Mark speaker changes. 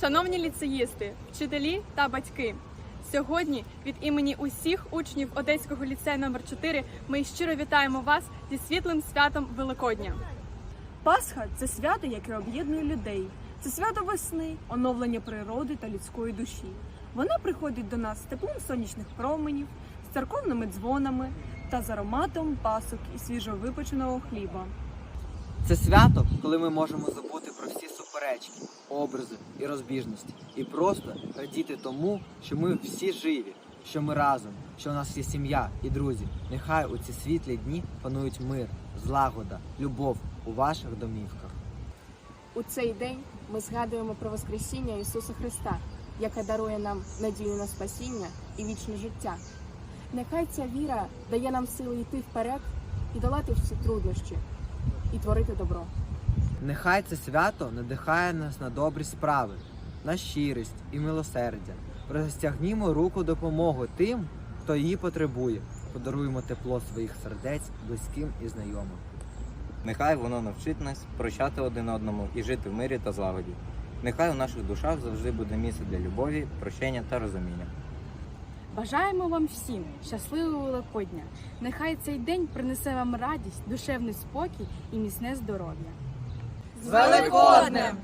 Speaker 1: Шановні ліцеїсти, вчителі та батьки, сьогодні від імені усіх учнів Одеського ліцею номер 4 ми щиро вітаємо вас зі світлим святом Великодня.
Speaker 2: Пасха це свято, яке об'єднує людей. Це свято весни, оновлення природи та людської душі. Воно приходить до нас з теплом сонячних променів, з церковними дзвонами та з ароматом пасок і свіжовипеченого хліба.
Speaker 3: Це свято, коли ми можемо забути про всі суперечки, образи і розбіжності, і просто радіти тому, що ми всі живі, що ми разом, що у нас є сім'я і друзі. Нехай у ці світлі дні панують мир, злагода, любов у ваших домівках.
Speaker 4: У цей день ми згадуємо про Воскресіння Ісуса Христа, яке дарує нам надію на спасіння і вічне життя. Нехай ця віра дає нам сили йти вперед і долати всі труднощі, і творити добро.
Speaker 3: Нехай це свято надихає нас на добрі справи, на щирість і милосердя. Розтягнімо руку допомоги тим, хто її потребує. Подаруємо тепло своїх сердець близьким і знайомим.
Speaker 5: Нехай воно навчить нас прощати один одному і жити в мирі та злагоді. Нехай у наших душах завжди буде місце для любові, прощення та розуміння.
Speaker 1: Бажаємо вам всім щасливого Великодня. Нехай цей день принесе вам радість, душевний спокій і міцне здоров'я.
Speaker 2: З Великоднем!